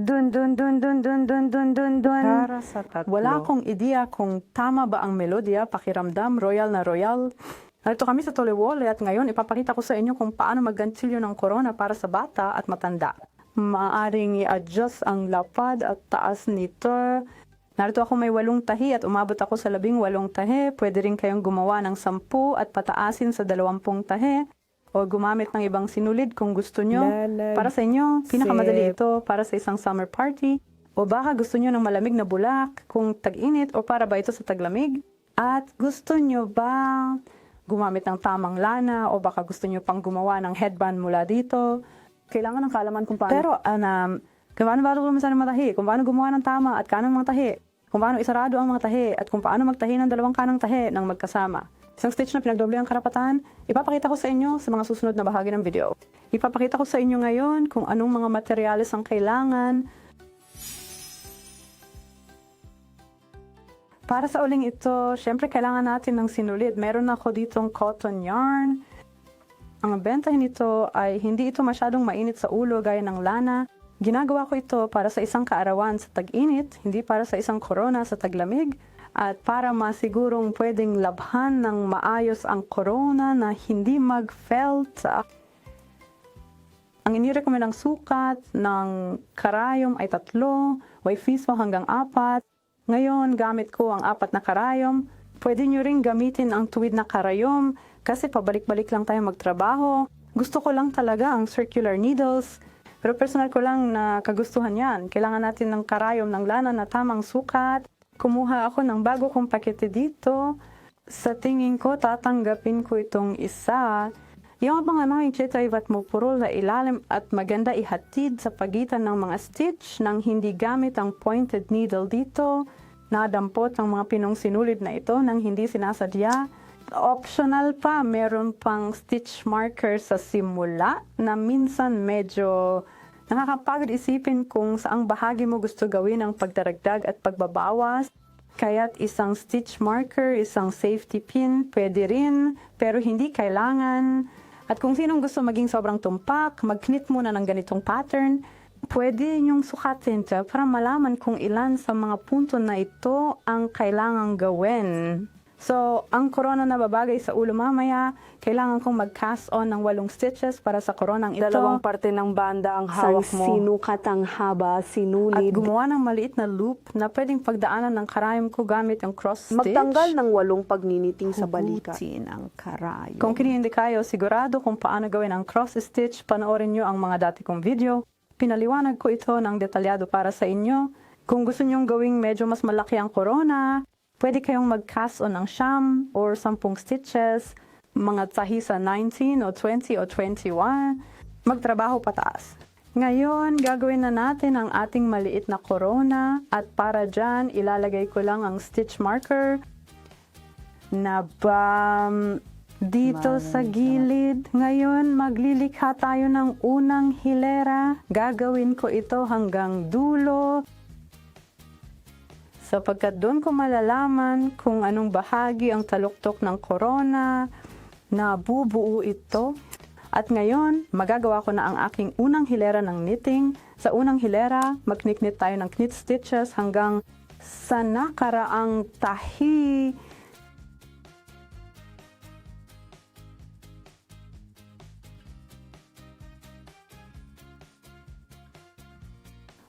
Dun dun dun dun dun dun dun dun dun. Para sa tatlo. Wala akong ideya kung tama ba ang melodya, pakiramdam, royal na royal. Narito kami sa Tolewole at ngayon ipapakita ko sa inyo kung paano maggantilyo ng corona para sa bata at matanda. Maaring i-adjust ang lapad at taas nito. Narito ako may walong tahi at umabot ako sa labing walong tahi. Pwede rin kayong gumawa ng sampu at pataasin sa dalawampung tahi. O gumamit ng ibang sinulid kung gusto nyo. Lalag- Para sa inyo, pinakamadali ito para sa isang summer party. O baka gusto nyo ng malamig na bulak kung tag-init o para ba ito sa taglamig. At gusto nyo ba gumamit ng tamang lana o baka gusto nyo pang gumawa ng headband mula dito. Kailangan ng kaalaman kung paano. Pero um, kung paano ba lumasan ng matahi, kung paano gumawa ng tama at kanang mga tahi, kung paano isarado ang mga tahi at kung paano magtahi ng dalawang kanang tahi ng magkasama. Isang stitch na pinagdoble ang karapatan, ipapakita ko sa inyo sa mga susunod na bahagi ng video. Ipapakita ko sa inyo ngayon kung anong mga materyales ang kailangan Para sa uling ito, syempre kailangan natin ng sinulid. Meron ako ditong cotton yarn. Ang bentahin nito ay hindi ito masyadong mainit sa ulo gaya ng lana. Ginagawa ko ito para sa isang kaarawan sa tag-init, hindi para sa isang corona sa taglamig. At para masigurong pwedeng labhan ng maayos ang corona na hindi mag-felt ang inirekomendang sukat ng karayom ay tatlo, waifiso hanggang apat. Ngayon, gamit ko ang apat na karayom. Pwede nyo ring gamitin ang tuwid na karayom kasi pabalik-balik lang tayo magtrabaho. Gusto ko lang talaga ang circular needles. Pero personal ko lang na kagustuhan yan. Kailangan natin ng karayom ng lana na tamang sukat. Kumuha ako ng bago kong pakete dito. Sa tingin ko, tatanggapin ko itong isa. Yung mga naming chetoy at mupurol na ilalim at maganda ihatid sa pagitan ng mga stitch nang hindi gamit ang pointed needle dito. Nadampot ang mga pinong sinulid na ito nang hindi sinasadya. Optional pa, meron pang stitch marker sa simula na minsan medyo nakakapagod isipin kung saang bahagi mo gusto gawin ang pagdaragdag at pagbabawas. Kaya't isang stitch marker, isang safety pin, pwede rin, pero hindi kailangan. At kung sinong gusto maging sobrang tumpak, mag-knit muna ng ganitong pattern, pwede niyong sukatin siya para malaman kung ilan sa mga punto na ito ang kailangang gawin. So, ang corona na babagay sa ulo mamaya, kailangan kong mag-cast on ng walong stitches para sa coronang ito. Dalawang parte ng banda ang hawak mo. sinukat ang haba, At sinulid. gumawa ng maliit na loop na pwedeng pagdaanan ng karayom ko gamit ang cross stitch. Magtanggal ng walong pagniniting sa balikat. Hugutin ang karayo. Kung kinihindi kayo sigurado kung paano gawin ang cross stitch, panoorin nyo ang mga dati kong video. Pinaliwanag ko ito ng detalyado para sa inyo. Kung gusto nyong gawing medyo mas malaki ang corona, pwede kayong mag-cast on ng siyam or sampung stitches, mga tahi sa 19 o 20 o 21, magtrabaho pataas. Ngayon, gagawin na natin ang ating maliit na corona at para dyan, ilalagay ko lang ang stitch marker na bam dito sa gilid. Ngayon, maglilikha tayo ng unang hilera. Gagawin ko ito hanggang dulo. Sapagkat doon ko malalaman kung anong bahagi ang taluktok ng corona na bubuo ito. At ngayon, magagawa ko na ang aking unang hilera ng knitting. Sa unang hilera, mag-knit tayo ng knit stitches hanggang sa nakaraang tahi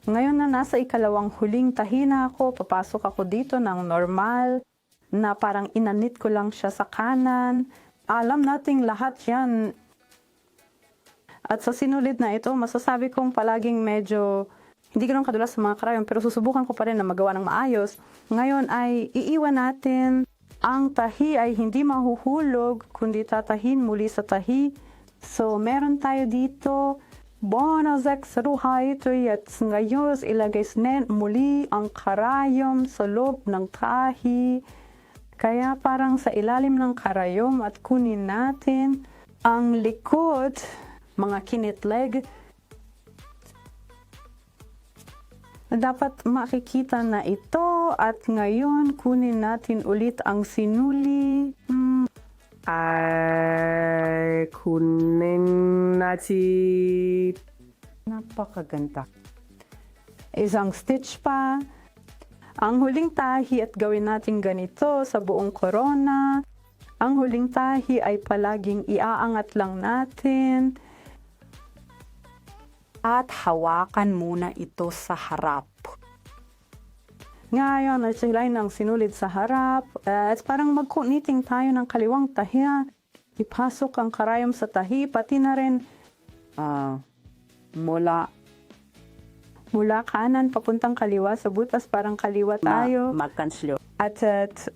Ngayon na nasa ikalawang huling tahi na ako, papasok ako dito ng normal, na parang inanit ko lang siya sa kanan. Alam nating lahat yan. At sa sinulid na ito, masasabi kong palaging medyo, hindi ko kadulas sa mga karayom, pero susubukan ko pa rin na magawa ng maayos. Ngayon ay iiwan natin ang tahi ay hindi mahuhulog, kundi tatahin muli sa tahi. So, meron tayo dito Buenos Ex Ruhay ito at ngayon ilagay snen muli ang karayom sa loob ng tahi. Kaya parang sa ilalim ng karayom at kunin natin ang likod, mga kinit leg. Dapat makikita na ito at ngayon kunin natin ulit ang sinuli. Hmm, Ay, kunin natin. Napakaganda. isang stitch pa. Ang huling tahi at gawin natin ganito sa buong corona. Ang huling tahi ay palaging iaangat lang natin. At hawakan muna ito sa harap. Ngayon, at sila ng sinulid sa harap. At parang magkuniting tayo ng kaliwang tahi. Ipasok ang karayom sa tahi, pati na rin Ah, mula mula kanan papuntang kaliwa sa butas parang kaliwa tayo. ma- makanslo. At at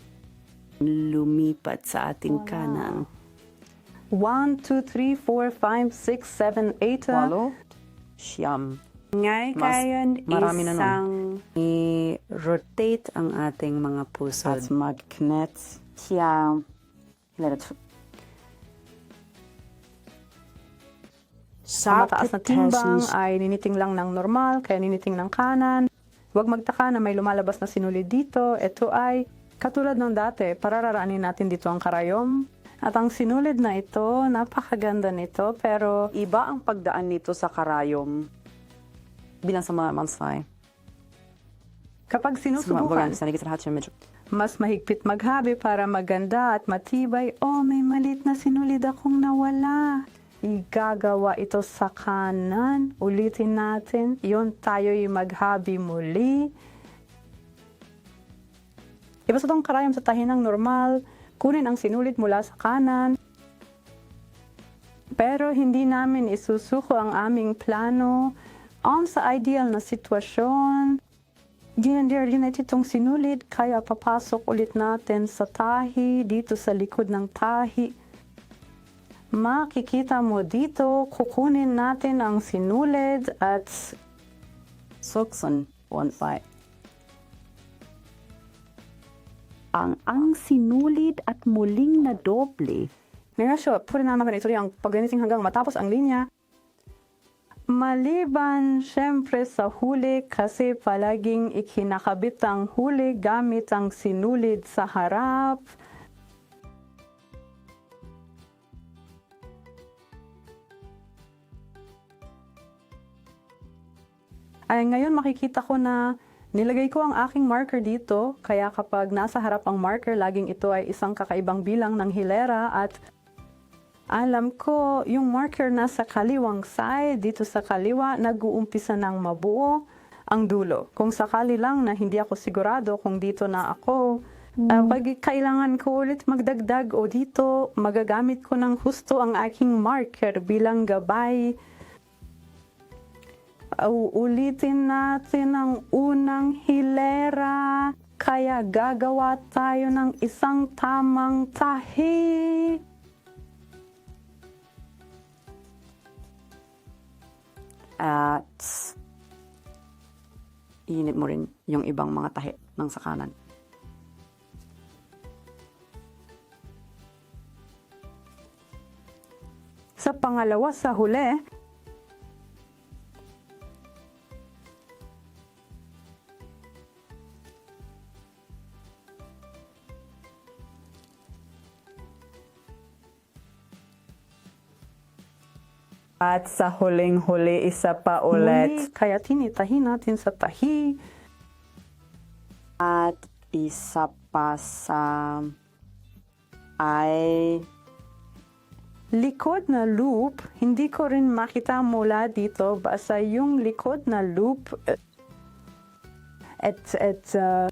Lumipat sa ating kanan. 1, 2, 3, 4, 5, 6, 7, 8. Walo. Siyam. Ngay kayon marami na nun. Isang I-rotate ang ating mga pusod. at mag-knits. Siya. Let it Sa mataas na timbang ay niniting lang ng normal, kaya niniting ng kanan. Huwag magtaka na may lumalabas na sinulid dito. Ito ay katulad ng dati, parararaanin natin dito ang karayom. At ang sinulid na ito, napakaganda nito, pero Iba ang pagdaan nito sa karayom. Bilang sa mga mansay. Kapag sinusubukan, mas mahigpit maghabi para maganda at matibay. Oh, may malit na sinulid akong nawala. Igagawa ito sa kanan. Ulitin natin. Yun tayo'y maghabi muli. Iba sa tong karayom sa tahinang normal. Kunin ang sinulid mula sa kanan. Pero hindi namin isusuko ang aming plano on sa ideal na sitwasyon. Din natin itong sinulid, kaya papasok ulit natin sa tahi, dito sa likod ng tahi. Makikita mo dito, kukunin natin ang sinulid at Sukson. One five. Ang ang sinulid at muling na doble. Negasyo, puri naman ito ang pagganiting hanggang matapos ang linya. Maliban, syempre sa huli kasi palaging ikinakabit ang huli gamit ang sinulid sa harap. Ay ngayon makikita ko na nilagay ko ang aking marker dito, kaya kapag nasa harap ang marker, laging ito ay isang kakaibang bilang ng hilera at alam ko, yung marker nasa kaliwang side, dito sa kaliwa, nag-uumpisa ng mabuo ang dulo. Kung sakali lang na hindi ako sigurado kung dito na ako, ah, pag kailangan ko ulit magdagdag o dito, magagamit ko ng husto ang aking marker bilang gabay. Uulitin natin ang unang hilera. Kaya gagawa tayo ng isang tamang tahi. At init mo rin yung ibang mga tahi ng sa kanan. Sa pangalawa sa huli, At sa huling-huli, isa pa ulit. kaya tinitahi natin sa tahi. At isa pa sa ay Likod na loop, hindi ko rin makita mula dito, basta yung likod na loop, eh, at, at, uh,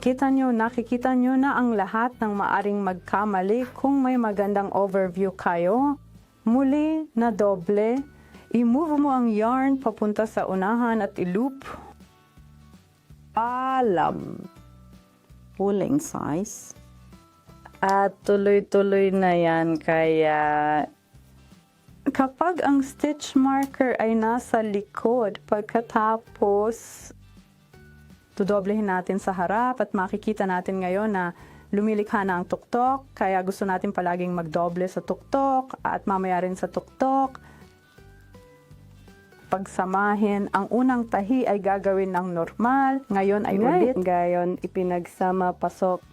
kita nyo, nakikita nyo na ang lahat ng maaring magkamali kung may magandang overview kayo. Muli na doble, i-move mo ang yarn papunta sa unahan at i-loop. alam. Huling size. At tuloy-tuloy na yan, kaya Kapag ang stitch marker ay nasa likod, pagkatapos dodoblehin natin sa harap at makikita natin ngayon na lumilikha na ang tuktok, kaya gusto natin palaging magdoble sa tuktok at mamaya rin sa tuktok. Pagsamahin, ang unang tahi ay gagawin ng normal, ngayon ay ulit. Gayon, ipinagsama, pasok.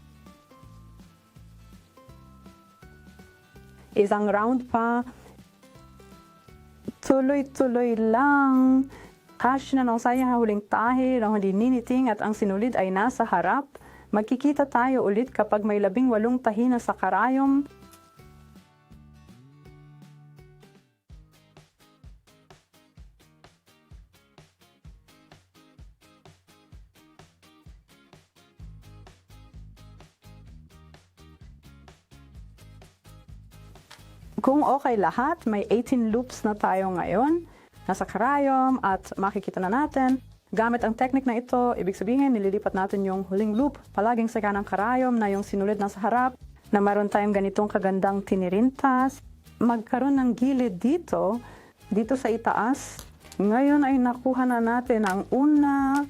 isang round pa. Tuloy-tuloy lang. Kasya na ng saya huling tahi, ng hindi niniting at ang sinulid ay nasa harap. Magkikita tayo ulit kapag may labing walong tahi na sa karayom. Kung okay lahat, may 18 loops na tayo ngayon. Nasa karayom at makikita na natin. Gamit ang technique na ito, ibig sabihin nililipat natin yung huling loop palaging sa kanang karayom na yung sinulid na sa harap na meron tayong ganitong kagandang tinirintas. Magkaroon ng gilid dito, dito sa itaas. Ngayon ay nakuha na natin ang una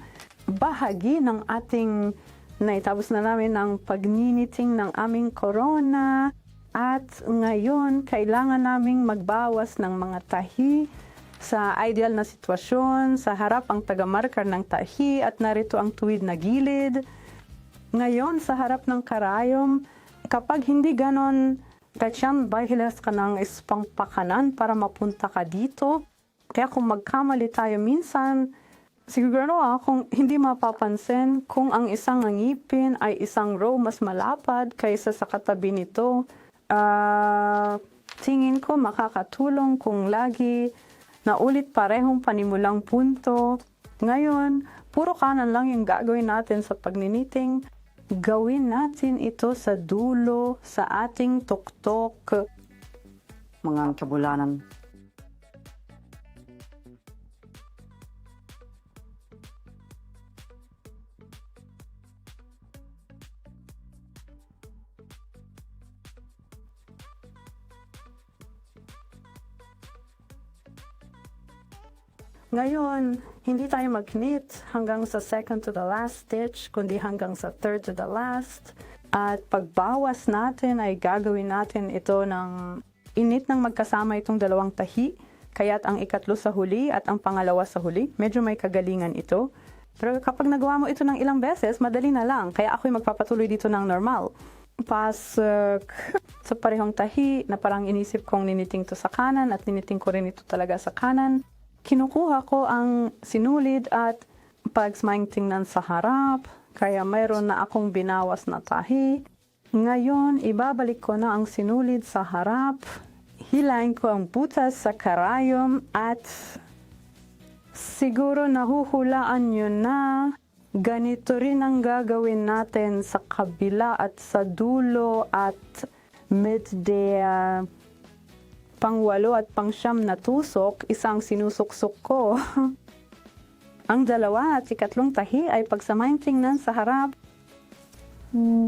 bahagi ng ating naitapos na namin ng pagniniting ng aming corona. At ngayon, kailangan naming magbawas ng mga tahi sa ideal na sitwasyon. Sa harap ang tagamarkar ng tahi at narito ang tuwid na gilid. Ngayon, sa harap ng karayom, kapag hindi ganon, katsyan, bahilas ka ng ispangpakanan para mapunta ka dito. Kaya kung magkamali tayo minsan, siguro akong hindi mapapansin kung ang isang ngipin ay isang row mas malapad kaysa sa katabi nito. Ah, tingin ko makakatulong kung lagi na ulit parehong panimulang punto. Ngayon, puro kanan lang yung gagawin natin sa pagniniting. Gawin natin ito sa dulo sa ating tuktok. Mga kabulanan. Ngayon, hindi tayo mag-knit hanggang sa second to the last stitch, kundi hanggang sa third to the last. At pagbawas natin ay gagawin natin ito ng init ng magkasama itong dalawang tahi. Kaya't ang ikatlo sa huli at ang pangalawa sa huli, medyo may kagalingan ito. Pero kapag nagawa mo ito ng ilang beses, madali na lang. Kaya ako'y magpapatuloy dito ng normal. Pasok sa parehong tahi na parang inisip kong niniting to sa kanan at niniting ko rin ito talaga sa kanan kinukuha ko ang sinulid at pagsmaing tingnan sa harap. Kaya mayroon na akong binawas na tahi. Ngayon, ibabalik ko na ang sinulid sa harap. Hilain ko ang butas sa karayom at siguro nahuhulaan nyo na ganito rin ang gagawin natin sa kabila at sa dulo at uh, pangwalo at pangsyam na tusok, isang sinusuksok ko. Ang dalawa at ikatlong tahi ay pagsamayang tingnan sa harap.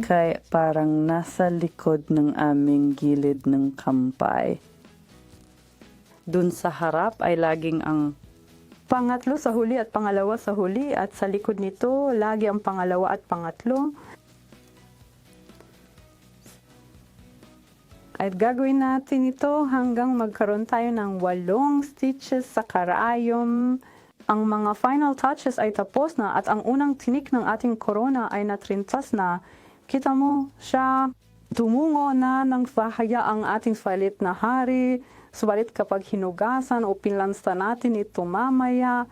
Kaya parang nasa likod ng aming gilid ng kampay. Dun sa harap ay laging ang Pangatlo sa huli at pangalawa sa huli at sa likod nito, lagi ang pangalawa at pangatlo. At gagawin natin ito hanggang magkaroon tayo ng walong stitches sa karayom. Ang mga final touches ay tapos na at ang unang tinik ng ating corona ay natrintas na. Kita mo, siya tumungo na ng bahaya ang ating falit na hari. Subalit kapag hinugasan o pinlansta natin ito mamaya,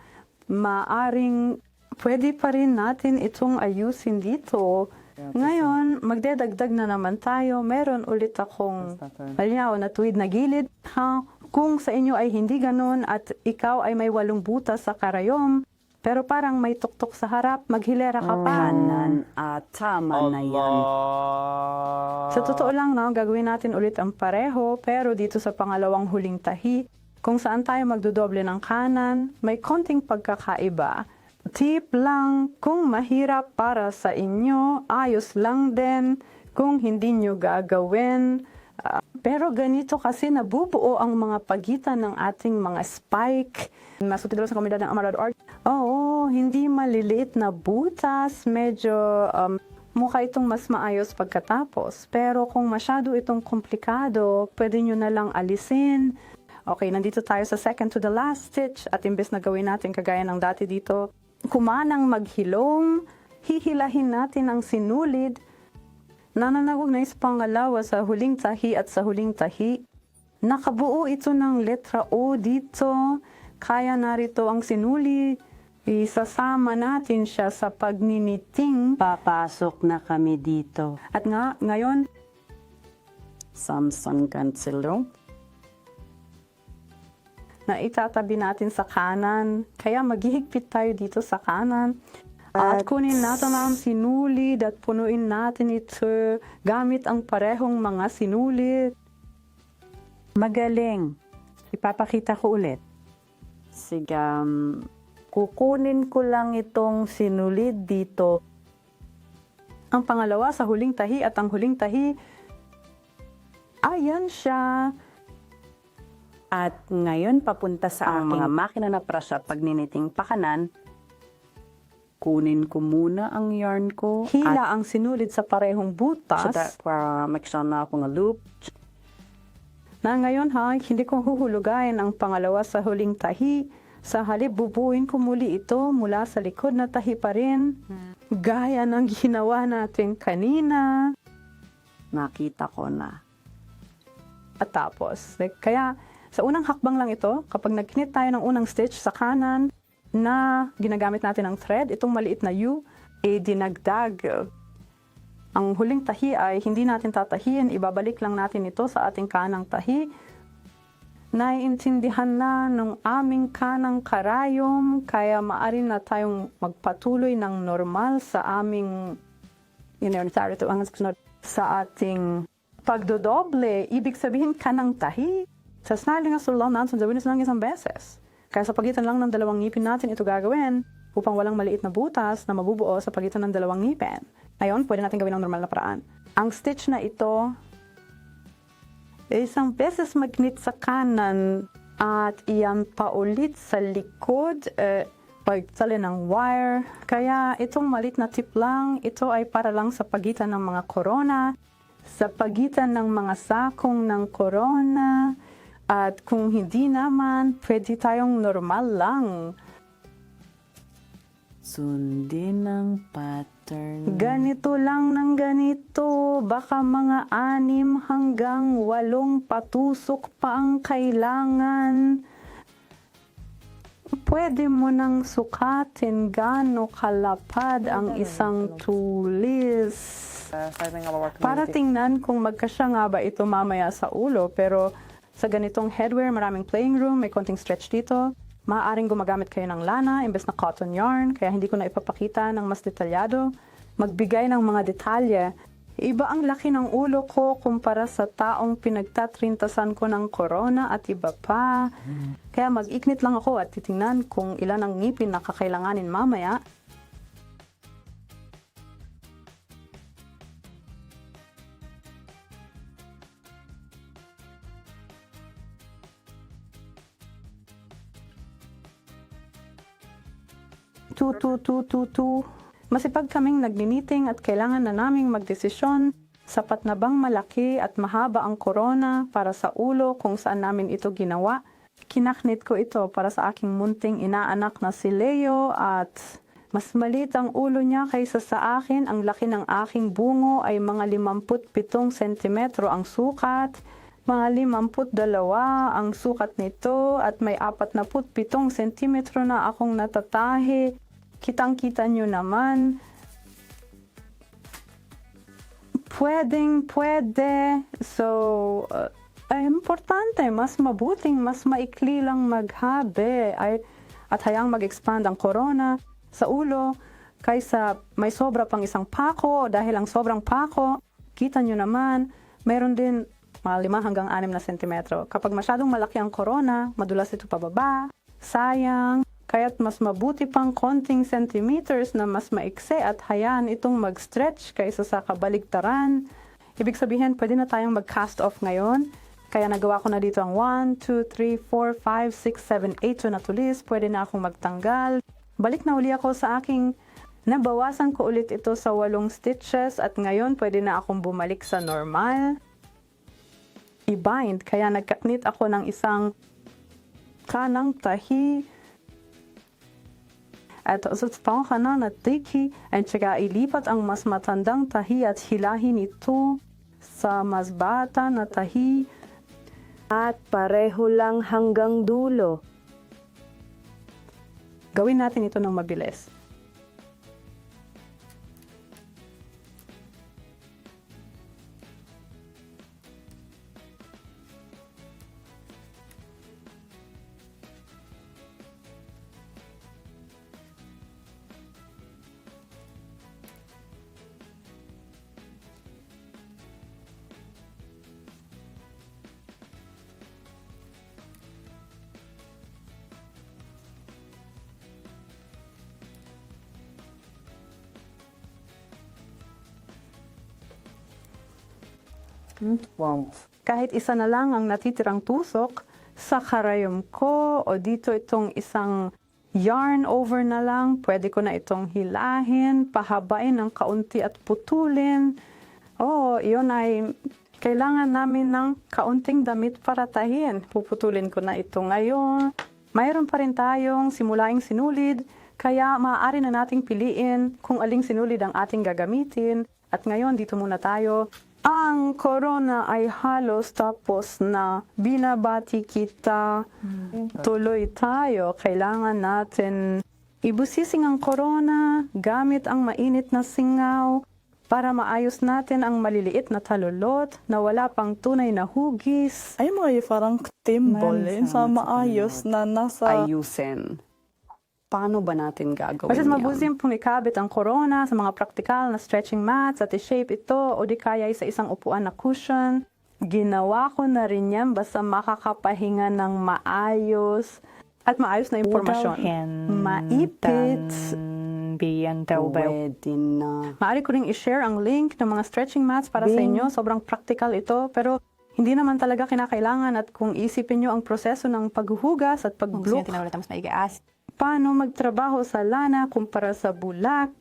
maaring pwede pa rin natin itong ayusin dito. Ngayon, magdedagdag na naman tayo. Meron ulit akong malinaw na tuwid na gilid. Ha? Kung sa inyo ay hindi ganun at ikaw ay may walong butas sa karayom, pero parang may tuktok sa harap, maghilera ka pa. kanan at tama na yan. Sa totoo lang, no, gagawin natin ulit ang pareho, pero dito sa pangalawang huling tahi, kung saan tayo magdodoble ng kanan, may konting pagkakaiba. Tip lang, kung mahirap para sa inyo, ayos lang din kung hindi nyo gagawin. Ah, pero ganito kasi nabubuo ang mga pagitan ng ating mga spike. Masutidalo sa komunidad ng Amarado Art. Oo, hindi maliliit na butas. Medyo um, mukha itong mas maayos pagkatapos. Pero kung masyado itong komplikado, pwede nyo na lang alisin. Okay, nandito tayo sa second to the last stitch at imbes na gawin natin kagaya ng dati dito, kumanang maghilom, hihilahin natin ang sinulid, nananawag na is pangalawa sa huling tahi at sa huling tahi. Nakabuo ito ng letra O dito. kaya narito ang sinuli. Isasama natin siya sa pagniniting. Papasok na kami dito. At nga, ngayon, Samsung Cancelo. Na itatabi natin sa kanan. Kaya maghihigpit tayo dito sa kanan. At, At- kunin natin ang sinulid at punuin natin ito gamit ang parehong mga sinulid. Magaling. Ipapakita ko ulit. Sige, um, kukunin ko lang itong sinulid dito. Ang pangalawa sa huling tahi at ang huling tahi, ayan siya. At ngayon papunta sa Ang aking mga makina na para sa pagniniting pakanan. Kunin ko muna ang yarn ko. Hila ang sinulid sa parehong So butas. that, para makisama na ako ng loop. na ngayon ha, hindi ko huhulugayin ang pangalawa sa huling tahi. Sa halip, bubuin ko muli ito mula sa likod na tahi pa rin. Gaya ng ginawa natin kanina. Nakita ko na. At tapos, like, kaya sa unang hakbang lang ito, kapag nagknit tayo ng unang stitch sa kanan na ginagamit natin ang thread, itong maliit na U, eh dinagdag. Ang huling tahi ay hindi natin tatahiin, ibabalik lang natin ito sa ating kanang tahi. Naiintindihan na ng aming kanang karayom, kaya maaari na tayong magpatuloy ng normal sa aming ang sunod sa ating pagdodoble, ibig sabihin ka ng tahi. Sa snaling nga sulang natin, gawin lang isang beses. Kaya sa pagitan lang ng dalawang ngipin natin ito gagawin upang walang maliit na butas na mabubuo sa pagitan ng dalawang ngipin. Ngayon, pwede natin gawin ang normal na paraan. Ang stitch na ito, isang beses magnit sa kanan at iyan paulit sa likod, eh, pagtali ng wire. Kaya itong malit na tip lang, ito ay para lang sa pagitan ng mga corona, sa pagitan ng mga sakong ng corona, at kung hindi naman, pwede tayong normal lang. Sundin ang pattern. Ganito lang ng ganito, baka mga anim hanggang walong patusok pa ang kailangan. Pwede mo nang sukatin gaano kalapad ang isang tulis. Para tingnan kung magkasya nga ba ito mamaya sa ulo. Pero sa ganitong headwear, maraming playing room, may konting stretch dito. Maaaring gumagamit kayo ng lana imbes na cotton yarn, kaya hindi ko na ipapakita ng mas detalyado. Magbigay ng mga detalye. Iba ang laki ng ulo ko kumpara sa taong pinagtatrintasan ko ng corona at iba pa. Kaya mag-iknit lang ako at titingnan kung ilan ang ngipin na kakailanganin mamaya. Tu tu tu tu tu. Masipag kaming nagniniting at kailangan na naming magdesisyon. Sapat na bang malaki at mahaba ang corona para sa ulo kung saan namin ito ginawa? Kinaknit ko ito para sa aking munting inaanak na si Leo at mas maliit ang ulo niya kaysa sa akin. Ang laki ng aking bungo ay mga 57 sentimetro ang sukat. Mga 52 ang sukat nito at may 47 sentimetro na akong natatahi. Kitang-kita nyo naman. Pwedeng, pwede. So, uh, ay, importante, mas mabuting, mas maikli lang maghabi ay, at hayang mag-expand ang corona sa ulo kaysa may sobra pang isang pako dahil ang sobrang pako, kita nyo naman, mayroon din mga 5 hanggang 6 na sentimetro. Kapag masyadong malaki ang corona, madulas ito pababa, sayang, kaya't mas mabuti pang konting centimeters na mas maikse at hayaan itong mag-stretch kaysa sa kabaligtaran. Ibig sabihin, pwede na tayong mag-cast off ngayon. Kaya nagawa ko na dito ang 1, 2, 3, 4, 5, 6, 7, 8 so na tulis. Pwede na akong magtanggal. Balik na uli ako sa aking nabawasan ko ulit ito sa walong stitches at ngayon pwede na akong bumalik sa normal. I-bind, kaya nagkaknit ako ng isang kanang tahi at pangkana na tiki at saka ilipat ang mas matandang tahi at hilahin ito sa mas bata na tahi At pareho lang hanggang dulo. Gawin natin ito ng mabilis. Kahit isa na lang ang natitirang tusok sa karayom ko o dito itong isang yarn over na lang, pwede ko na itong hilahin, pahabain ng kaunti at putulin. Oh, yun ay kailangan namin ng kaunting damit para tahin. Puputulin ko na ito ngayon. Mayroon pa rin tayong simulaing sinulid, kaya maaari na nating piliin kung aling sinulid ang ating gagamitin. At ngayon, dito muna tayo. Ang corona ay halos tapos na binabati kita. Tuloy tayo. Kailangan natin ibusising ang corona gamit ang mainit na singaw para maayos natin ang maliliit na talulot na wala pang tunay na hugis. Ay mga parang timbol eh, sa maayos na nasa Ayusin. Paano ba natin gagawin Kasi yan? mabusim pong ikabit ang corona sa mga praktikal na stretching mats at i-shape ito o di kaya sa isang upuan na cushion. Ginawa ko na rin yan basta makakapahinga ng maayos at maayos na impormasyon. Maipit. Pwede na. Maaari ko ring i-share ang link ng mga stretching mats para sa inyo. Sobrang practical ito. Pero hindi naman talaga kinakailangan at kung isipin nyo ang proseso ng paghuhugas at pag-block, paano magtrabaho sa lana kumpara sa bulak.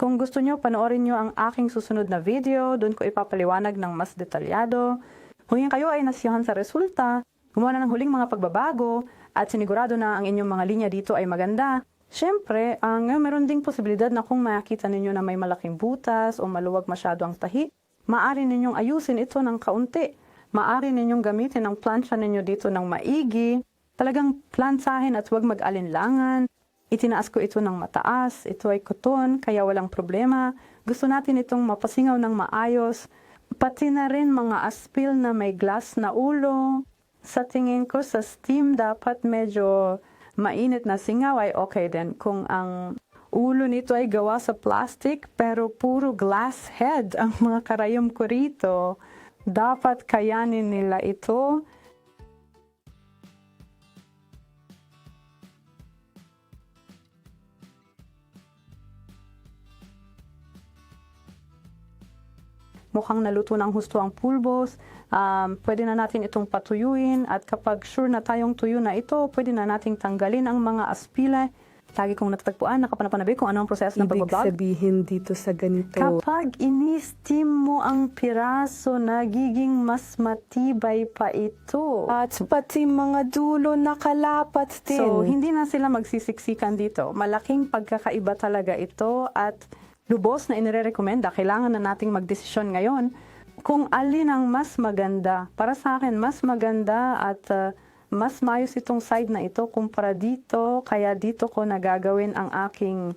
Kung gusto nyo, panoorin nyo ang aking susunod na video. Doon ko ipapaliwanag ng mas detalyado. Kung yan kayo ay nasiyahan sa resulta, gumawa na ng huling mga pagbabago, at sinigurado na ang inyong mga linya dito ay maganda, Siyempre, ang ngayon meron ding posibilidad na kung makita ninyo na may malaking butas o maluwag masyado ang tahi, maaari ninyong ayusin ito ng kaunti. Maaari ninyong gamitin ang plancha ninyo dito ng maigi. Talagang plansahin at huwag mag-alinlangan. Itinaas ko ito ng mataas. Ito ay koton, kaya walang problema. Gusto natin itong mapasingaw ng maayos. Pati na rin mga aspil na may glass na ulo. Sa tingin ko sa steam dapat medyo mainit na singaw ay okay din. Kung ang ulo nito ay gawa sa plastic pero puro glass head ang mga karayom ko rito, dapat kayanin nila ito. Mukhang naluto ng husto ang pulbos, um, pwede na natin itong patuyuin at kapag sure na tayong tuyo na ito, pwede na nating tanggalin ang mga aspile. Lagi kong natatagpuan, nakapanapanabi kung ano ang proseso ng ibig pagbablog. sabihin dito sa ganito. Kapag ini-steam mo ang piraso, nagiging mas matibay pa ito. At pati mga dulo nakalapat din. So, hindi na sila magsisiksikan dito. Malaking pagkakaiba talaga ito at lubos na inirekomenda. Kailangan na nating magdesisyon ngayon kung alin ang mas maganda. Para sa akin, mas maganda at uh, mas maayos itong side na ito kumpara dito. Kaya dito ko nagagawin ang aking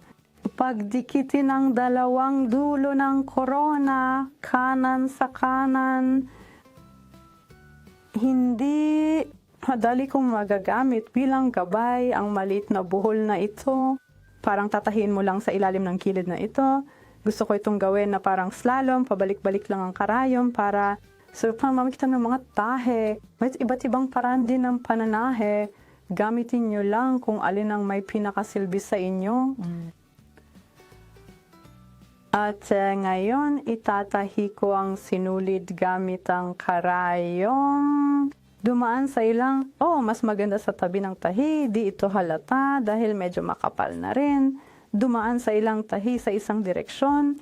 pagdikitin ng dalawang dulo ng corona, kanan sa kanan, hindi madali kong magagamit bilang gabay ang maliit na buhol na ito. Parang tatahin mo lang sa ilalim ng kilid na ito. Gusto ko itong gawin na parang slalom, pabalik-balik lang ang karayom para so, pamamagitan ng mga tahe. May iba't ibang paraan din ng pananahe. Gamitin nyo lang kung alin ang may pinakasilbi sa inyo. At eh, ngayon, itatahi ko ang sinulid gamit ang karayom. Dumaan sa ilang, oh, mas maganda sa tabi ng tahi, di ito halata dahil medyo makapal na rin. Dumaan sa ilang tahi sa isang direksyon.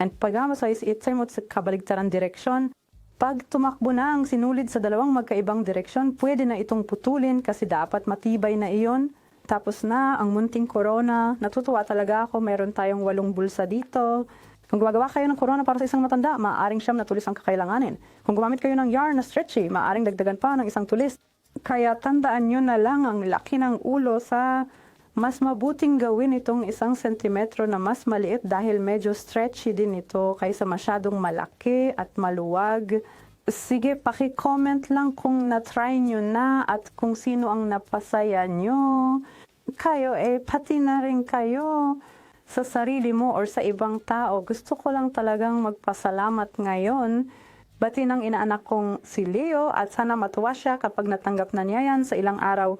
And pagama sa isay mo sa kabaligtaran direksyon, pag tumakbo na ang sinulid sa dalawang magkaibang direksyon, pwede na itong putulin kasi dapat matibay na iyon. Tapos na ang munting corona. Natutuwa talaga ako, meron tayong walong bulsa dito. Kung gumagawa kayo ng corona para sa isang matanda, maaaring siyam na tulis ang kakailanganin. Kung gumamit kayo ng yarn na stretchy, maaaring dagdagan pa ng isang tulis. Kaya tandaan nyo na lang ang laki ng ulo sa mas mabuting gawin itong isang sentimetro na mas maliit dahil medyo stretchy din ito kaysa masyadong malaki at maluwag. Sige, paki-comment lang kung na-try nyo na at kung sino ang napasaya nyo. Kayo eh, pati na rin kayo sa sarili mo or sa ibang tao. Gusto ko lang talagang magpasalamat ngayon. Bati ng inaanak kong si Leo at sana matuwa siya kapag natanggap na niya yan sa ilang araw.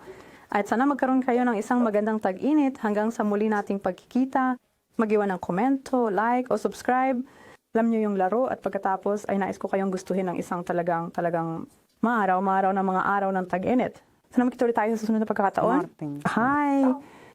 At sana magkaroon kayo ng isang magandang tag-init hanggang sa muli nating pagkikita. Mag-iwan ng komento, like o subscribe. Alam niyo yung laro at pagkatapos ay nais ko kayong gustuhin ng isang talagang talagang maaraw-maaraw na mga araw ng tag-init. Sana magkita ulit tayo sa susunod na pagkakataon. Marting. Hi!